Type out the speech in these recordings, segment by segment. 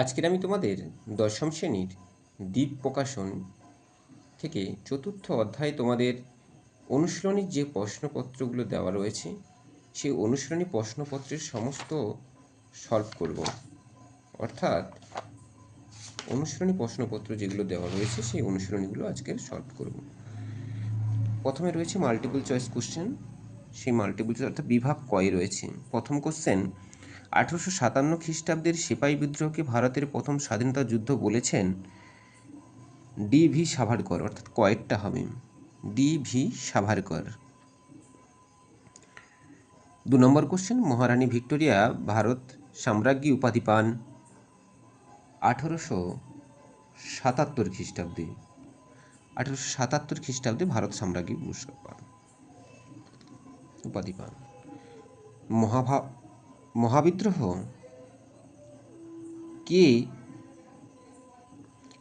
আজকের আমি তোমাদের দশম শ্রেণির দ্বীপ প্রকাশন থেকে চতুর্থ অধ্যায়ে তোমাদের অনুশীলনীর যে প্রশ্নপত্রগুলো দেওয়া রয়েছে, সেই অনুশীলনী প্রশ্নপত্রের সমস্ত সলভ করব। অর্থাৎ অনুশীলনী প্রশ্নপত্র যেগুলো দেওয়া রয়েছে, সেই অনুশীলনীগুলো আজকের সলভ করব। প্রথমে রয়েছে মাল্টিপল চয়েস কোশ্চেন সেই মাল্টিপল চয়েস অর্থাৎ বিভাগ কয়ে রয়েছে? প্রথম কোশ্চেন আঠেরোশো সাতান্ন খ্রিস্টাব্দের সিপাহী বিদ্রোহকে ভারতের প্রথম স্বাধীনতা যুদ্ধ বলেছেন ডি ভি সাভারকর, অর্থাৎ কয়েকটা হবে। D V Savarkar. দু নম্বর কোশ্চেন মহারানী ভিক্টোরিয়া ভারত সাম্রাজ্ঞী উপাধি পান আঠেরোশো সাতাত্তর খ্রিস্টাব্দে। আঠেরোশো সাতাত্তর খ্রিস্টাব্দে ভারত সাম্রাজ্ঞী পুরস্কার পান উপাধি পান। মহাভা মহাবিদ্রোহ? কে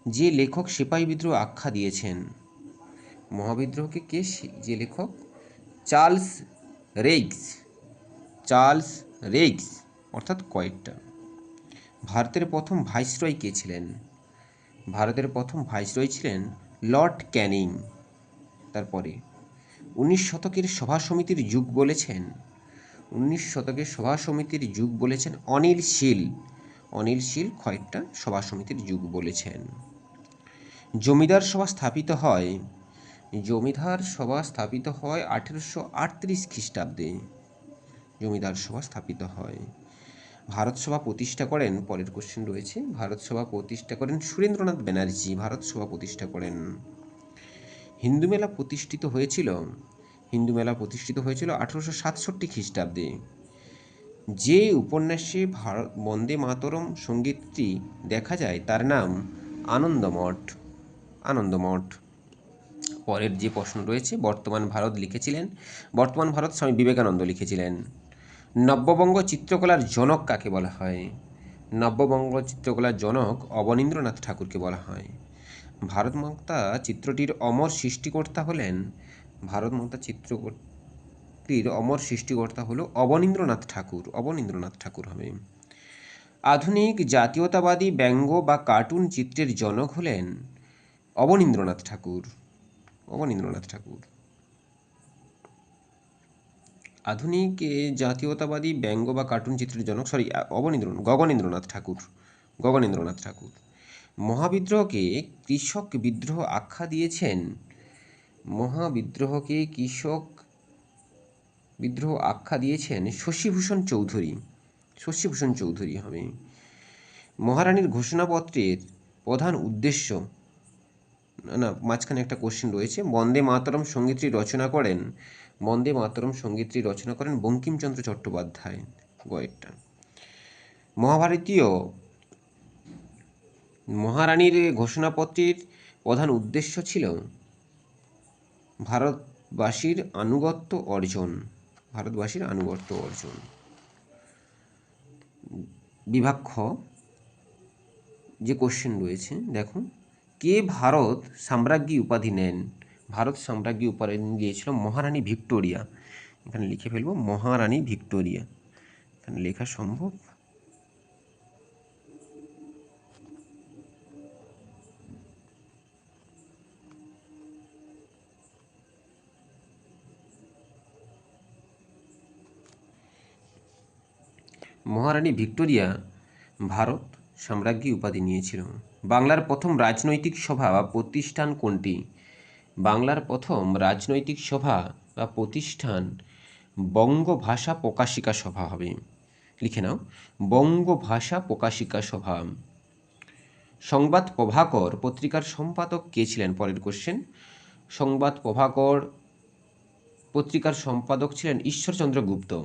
যে লেখক সিপাহী বিদ্রোহ আখ্যা দিয়েছেন? মহাবিদ্রোহকে কে যে লেখক? চার্লস রেইগস। চার্লস রেইগস, অর্থাৎ কয়েকটা। ভারতের প্রথম ভাইসরয় কে ছিলেন? ভারতের প্রথম ভাইসরয় ছিলেন লর্ড ক্যানিং। তারপরে, উনিশ শতকের সভা সমিতির যুগ বলেছেন। উনিশ শতকের সভা সমিতির যুগ বলেছেন অনিল শীল। অনিল শীল কয়েকটা সভা সমিতির যুগ বলেছেন। জমিদার সভা স্থাপিত হয়। জমিদার সভা স্থাপিত হয় আঠেরোশো আটত্রিশ খ্রিস্টাব্দে। জমিদার সভা স্থাপিত হয়। ভারত সভা প্রতিষ্ঠা করেন, পরের কোশ্চেন রয়েছে, ভারত সভা প্রতিষ্ঠা করেন সুরেন্দ্রনাথ ব্যানার্জি। ভারত সভা প্রতিষ্ঠা করেন। হিন্দু মেলা প্রতিষ্ঠিত হয়েছিল। হিন্দু মেলা প্রতিষ্ঠিত হয়েছিল আঠেরোশো সাতষট্টি খ্রিস্টাব্দে। যে উপন্যাসে ভারত বন্দে মাতরম সঙ্গীতটি দেখা যায়, তার নাম আনন্দমঠ। আনন্দমঠ। পরের যে প্রশ্ন রয়েছে, বর্তমান ভারত লিখেছিলেন, বর্তমান ভারত স্বামী বিবেকানন্দ লিখেছিলেন। নব্যবঙ্গ চিত্রকলার জনক কাকে বলা হয়? নব্যবঙ্গ চিত্রকলার জনক অবনীন্দ্রনাথ ঠাকুরকে বলা হয়। ভারত মাতা চিত্রটির অমর সৃষ্টিকর্তা হলেন ভারত মাতা চিত্রটির অমর সৃষ্টিকর্তা হলো অবনীন্দ্রনাথ ঠাকুর অবনীন্দ্রনাথ ঠাকুর হবে আধুনিক জাতীয়তাবাদী ব্যঙ্গ বা কার্টুন চিত্রের জনক হলেন অবনীন্দ্রনাথ ঠাকুর অবনীন্দ্রনাথ ঠাকুর। আধুনিক জাতীয়তাবাদী ব্যঙ্গ বা কার্টুন চিত্রের জনক সরি অবনীন্দ্র, গগনেন্দ্রনাথ ঠাকুর গগনেন্দ্রনাথ ঠাকুর। মহাবিদ্রোহকে কৃষক বিদ্রোহ আখ্যা দিয়েছেন মহাবিদ্রোহকে কৃষক বিদ্রোহ আখ্যা দিয়েছেন শশীভূষণ চৌধুরী। শশীভূষণ চৌধুরী হবে। মহারানীর ঘোষণাপত্রের প্রধান উদ্দেশ্য, না মাঝখানে একটা কোশ্চেন রয়েছে। বন্দে মাতরম সঙ্গীতটি রচনা করেন, বন্দে মাতরম সঙ্গীতটি রচনা করেন বঙ্কিমচন্দ্র চট্টোপাধ্যায় কয়েকটা মহাভারতীয় মহারানীর ঘোষণাপত্রের প্রধান উদ্দেশ্য ছিল ভারতবাসীর আনুগত্য অর্জন, ভারতবাসীর আনুগত্য অর্জন। বিভাগ খ যে কোশ্চেন রয়েছে দেখো কে ভারত সাম্রাজ্ঞী উপাধি নেন? ভারত সাম্রাজ্ঞী উপাধি দিয়েছিল মহারানী ভিক্টোরিয়া। এখানে লিখে ফেলব, মহারানী ভিক্টোরিয়া। এখানে লেখা সম্ভব মহারানী ভিক্টোরিয়া ভারত সাম্রাজ্ঞী উপাধি নিয়েছিল। বাংলার প্রথম রাজনৈতিক সভা বা প্রতিষ্ঠান কোনটি? বাংলার প্রথম রাজনৈতিক সভা বা প্রতিষ্ঠান বঙ্গভাষা প্রকাশিকা সভা হবে। লিখে নাও, বঙ্গভাষা প্রকাশিকা সভা। সংবাদ প্রভাকর পত্রিকার সম্পাদক কে ছিলেন? পরের কোশ্চেন সংবাদ প্রভাকর পত্রিকার সম্পাদক ছিলেন ঈশ্বরচন্দ্র গুপ্ত।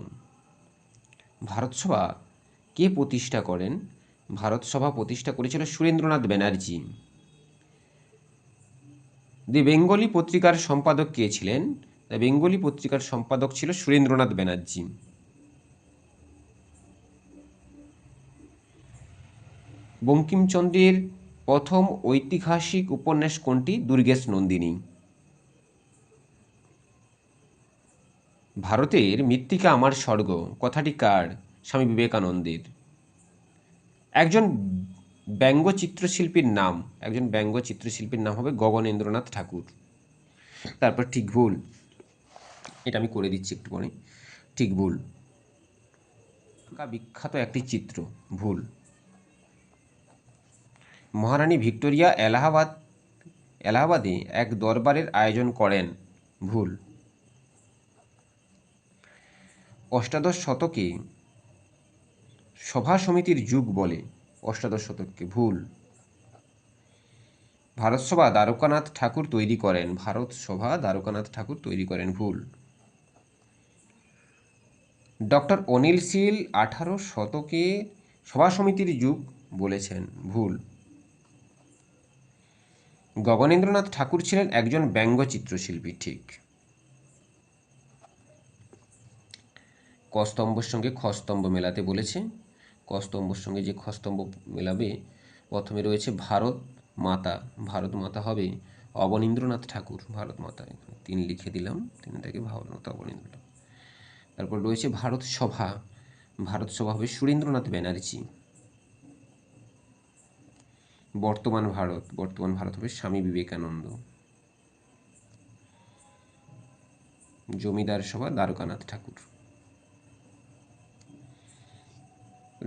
ভারতসভা কে প্রতিষ্ঠা করেন? ভারতসভা প্রতিষ্ঠা করেছিল সুরেন্দ্রনাথ ব্যানার্জি। দি বেঙ্গলি পত্রিকার সম্পাদক কে ছিলেন? দ্য বেঙ্গলি পত্রিকার সম্পাদক ছিল সুরেন্দ্রনাথ ব্যানার্জি। বঙ্কিমচন্দ্রের প্রথম ঐতিহাসিক উপন্যাস কোনটি? দুর্গেশ নন্দিনী। ভারতের মৃত্তিকা আমার স্বর্গ, কথাটি কার? স্বামী বিবেকানন্দের। একজন ব্যঙ্গ চিত্রশিল্পীর নাম, একজন ব্যঙ্গ চিত্রশিল্পীর নাম হবে গগনেন্দ্রনাথ ঠাকুর। তারপর ঠিক ভুল, এটা আমি করে দিচ্ছি একটু পরে ঠিক ভুল। বিখ্যাত একটি চিত্র, ভুল। মহারানী ভিক্টোরিয়া এলাহাবাদ, এলাহাবাদে এক দরবারের আয়োজন করেন, ভুল। অষ্টাদশ শতকে সভা সমিতির যুগ বলে অষ্টাদশ শতককে ভুল। ভারত সভা দ্বারকানাথ ঠাকুর তৈরি করেন, ভারত সভা দ্বারকানাথ ঠাকুর তৈরি করেন ভুল। ডক্টর অনিল শীল আঠারো শতকে সভা সমিতির যুগ বলেছেন ভুল। গগনেন্দ্রনাথ ঠাকুর ছিলেন একজন ব্যঙ্গ চিত্রশিল্পী ঠিক। কস্তম্ভর সঙ্গে খস্তম্ভ মেলাতে বলেছে। কস্তম্ভর সঙ্গে যে খস্তম্ভ মেলাবে, প্রথমে রয়েছে ভারত মাতা। ভারত মাতা হবে অবনীন্দ্রনাথ ঠাকুর। ভারত মাতা তিন লিখে দিলাম, তিনি তাকে মাতা অবনীন্দ্রনাথ। তারপর রয়েছে ভারত সভা। ভারত সভা হবে সুরেন্দ্রনাথ ব্যানার্জি। বর্তমান ভারত বর্তমান ভারত হবে স্বামী বিবেকানন্দ। জমিদার সভা দ্বারকানাথ ঠাকুর।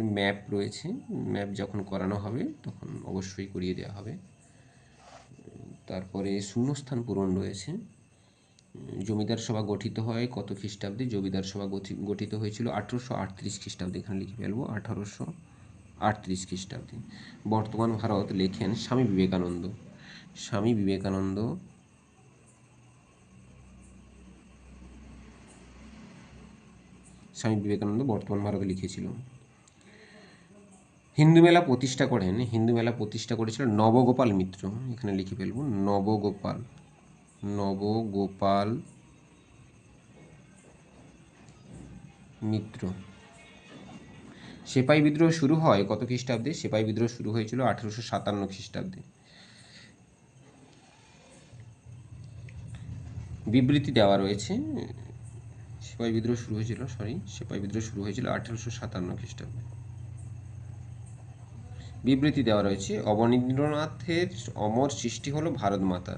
ম্যাপ রয়েছে ম্যাপ যখন করানো হবে তখন অবশ্যই করিয়ে দেওয়া হবে। তারপরে শূন্যস্থান পূরণ রয়েছে। জমিদার সভা গঠিত হয় কত খ্রিস্টাব্দে? জমিদার সভা গঠি- গঠিত হয়েছিল আঠেরোশো আটত্রিশ খ্রিস্টাব্দে, এখানে লিখে ফেলব, আঠারোশো আটত্রিশ খ্রিস্টাব্দে। বর্তমান ভারত লেখেন স্বামী বিবেকানন্দ। স্বামী বিবেকানন্দ স্বামী বিবেকানন্দ বর্তমান ভারতে লিখেছিল। হিন্দু মেলা প্রতিষ্ঠা করেন, হিন্দু মেলা প্রতিষ্ঠা করেছিল নবগোপাল মিত্র। এখানে লিখে ফেলব, নবগোপাল নবগোপাল মিত্র। সেপাই বিদ্রোহ শুরু হয় কত খ্রিস্টাব্দে? সেপাই বিদ্রোহ শুরু হয়েছিল আঠেরোশো সাতান্ন খ্রিস্টাব্দে। বিবৃতি দেওয়া রয়েছে, সেপাই বিদ্রোহ শুরু হয়েছিল সরি সেপাই বিদ্রোহ শুরু হয়েছিল আঠেরোশো সাতান্ন খ্রিস্টাব্দে। বিবৃতি দেওয়া রয়েছে। অবনীন্দ্রনাথের অমর সৃষ্টি হলো ভারত মাতা।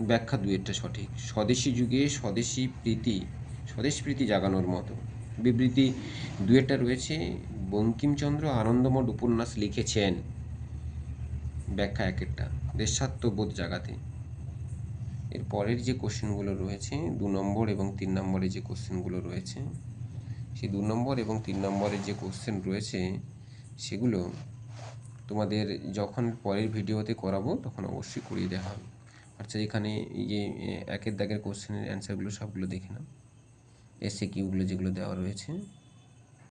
ব্যাখ্যা দুয়েরটা সঠিক। স্বদেশী যুগে স্বদেশী প্রীতি, স্বদেশ প্রীতি জাগানোর মতো। বিবৃতি দুয়েরটা রয়েছে। বঙ্কিমচন্দ্র আনন্দমঠ উপন্যাস লিখেছেন। ব্যাখ্যা এক একটা দেশাত্মবোধ জাগাতে। এর পরের যে কোশ্চেনগুলো রয়েছে, দু নম্বর এবং তিন নম্বরে যে কোশ্চেনগুলো রয়েছে, সেই দু নম্বর এবং তিন নম্বরের যে কোশ্চেন রয়েছে সেগুলো তোমাদের যখন পরের ভিডিওতে করাবো, তখন অবশ্যই করিয়ে দেওয়া হবে। আচ্ছা এখানে এই যে একের দাগের কোশ্চেনের অ্যান্সারগুলো সবগুলো দেখে নাও। এসে কিউগুলো যেগুলো দেওয়া রয়েছে।